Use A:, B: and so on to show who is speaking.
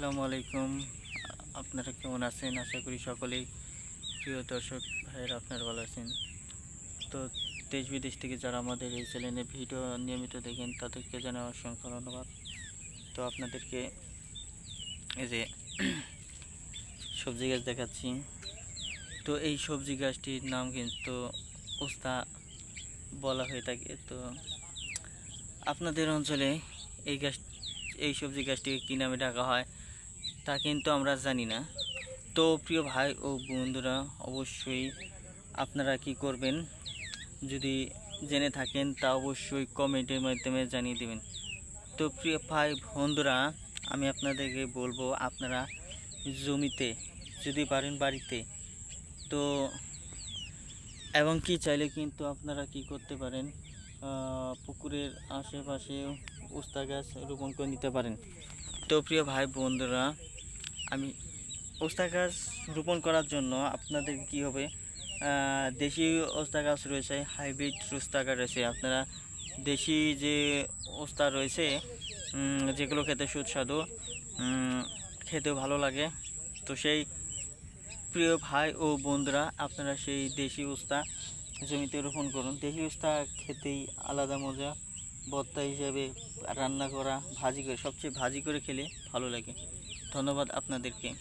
A: আসসালামু আলাইকুম। আপনারা কেমন আছেন? আশা করি সকলেই প্রিয় দর্শক ভাইয়েরা আপনারা ভালো আছেন। তো দেশ বিদেশ থেকে যারা আমাদের এই চ্যানেলে ভিডিও নিয়মিত দেখেন, তাদেরকে জানাই অসংখ্য ধন্যবাদ। তো আপনাদেরকে এই যে সবজি গাছ দেখাচ্ছি। তো এই সবজি গাছটির নাম কিন্তু উস্তা বলা হয়ে থাকে। তো আপনাদের অঞ্চলে এই গাছ, এই সবজি গাছটিকে কী নামে ডাকা হয়? তা কিন্তু আমরা জানি না। তো প্রিয় ভাই ও বন্ধুরা, অবশ্যই আপনারা কি করবেন? যদি জেনে থাকেন, তা অবশ্যই কমেন্টের মাধ্যমে জানিয়ে দেবেন। তো প্রিয় ভাই বন্ধুরা, আমি আপনাদেরকে বলব, আপনারা জমিতে যদি পারেন বাড়িতে, তো এবং কি চাইলে কিন্তু আপনারা কি করতে পারেন? পুকুরের আশেপাশে উস্তা গাছ রোপণ করে নিতে পারেন। তো প্রিয় ভাই বন্ধুরা, আমি ওস্তা গাছ রোপণ করার জন্য আপনাদের কি হবে? দেশি ওস্তা গাছ রয়েছে, হাইব্রিড ওস্তা গাছ রয়েছে। আপনারা দেশি যে ওস্তা রয়েছে যেগুলো খেতে সুস্বাদু খেতেও ভালো লাগে। তো সেই প্রিয় ভাই ও বন্ধুরা, আপনারা সেই দেশি উস্তা জমিতে রোপণ করুন। দেশি উস্তা খেতেই আলাদা মজা। ভর্তা হিসেবে রান্না করা ভাজি করে সবচেয়ে ভাজি করে খেলে ভালো লাগে। ধন্যবাদ আপনাদেরকে।